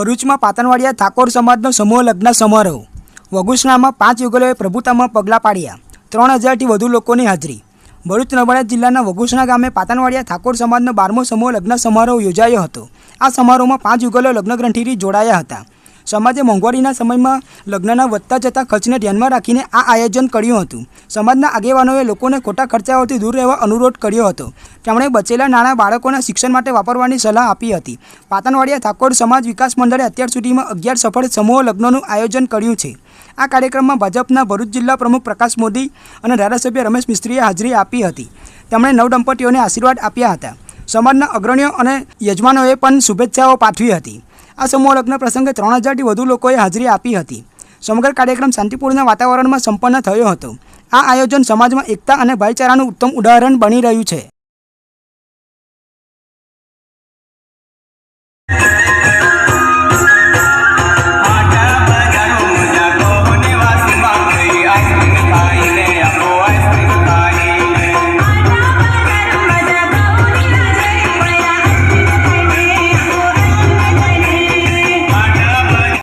ભરૂચમાં પાતનવાડિયા ઠાકોર સમાજનો સમૂહ લગ્ન સમારોહ. વગુસણામાં પાંચ યુગલોએ પ્રભુતામાં પગલાં પાડ્યા. ત્રણ હજારથી વધુ લોકોની હાજરી. ભરૂચ નર્મદા જિલ્લાના વગુસણા ગામે પાતનવાડિયા ઠાકોર સમાજનો બારમો સમૂહ લગ્ન સમારોહ યોજાયો હતો. આ સમારોહમાં પાંચ યુગલો લગ્નગ્રંથિથી જોડાયા હતા. સમાજે મોંઘવારીના સમયમાં લગ્નના વધતા જતા ખર્ચને ધ્યાનમાં રાખીને આ આયોજન કર્યું હતું. સમાજના આગેવાનોએ લોકોને ખોટા ખર્ચાઓથી દૂર રહેવા અનુરોધ કર્યો હતો. તેમણે બચેલા નાણાં બાળકોના શિક્ષણ માટે વાપરવાની સલાહ આપી હતી. પાતનવાડિયા ઠાકોર સમાજ વિકાસ મંડળે અત્યાર સુધીમાં અગિયાર સફળ સમૂહ લગ્નનું આયોજન કર્યું છે. આ કાર્યક્રમમાં ભાજપના ભરૂચ જિલ્લા પ્રમુખ પ્રકાશ મોદી અને ધારાસભ્ય રમેશ મિસ્ત્રીએ હાજરી આપી હતી. તેમણે નવ દંપતીઓને આશીર્વાદ આપ્યા હતા. સમાજના અગ્રણીઓ અને યજમાનોએ પણ શુભેચ્છાઓ પાઠવી હતી. આ સમૂહ લગ્ન પ્રસંગે ત્રણ હજારથી વધુ લોકોએ હાજરી આપી હતી. સમગ્ર કાર્યક્રમ શાંતિપૂર્ણ વાતાવરણમાં સંપન્ન થયો હતો. આ આયોજન સમાજમાં એકતા અને ભાઈચારાનું ઉત્તમ ઉદાહરણ બની રહ્યું છે.